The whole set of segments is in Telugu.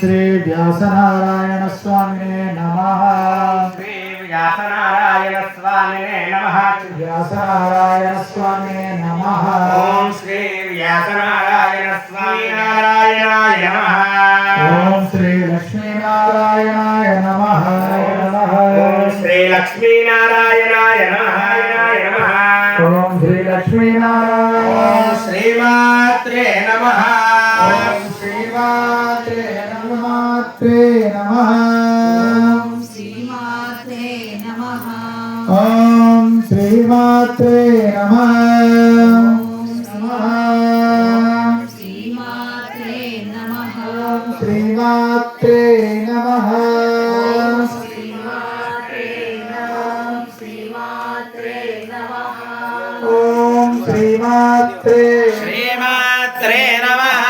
श्री व्यासनारायण स्वामिने नमः। श्री व्यासनारायण स्वामिने नमः। व्यासनारायण स्वामिने नमः। ओम श्री व्यासनारायण स्वामिनारायणाय नमः। ओम श्री लक्ष्मीनारायणाय नमः। ओम श्री लक्ष्मीनारायणाय नमः। ओम श्री श्रीमात्रे नमः। श्रीमा శ్రీమాత్రే నమ. ఓం శ్రీమాత్రే నమ. శ్రీమాత్రే నమ. శ్రీమాత్రే నమ. శ్రీమాత్రే నమ.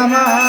Rama.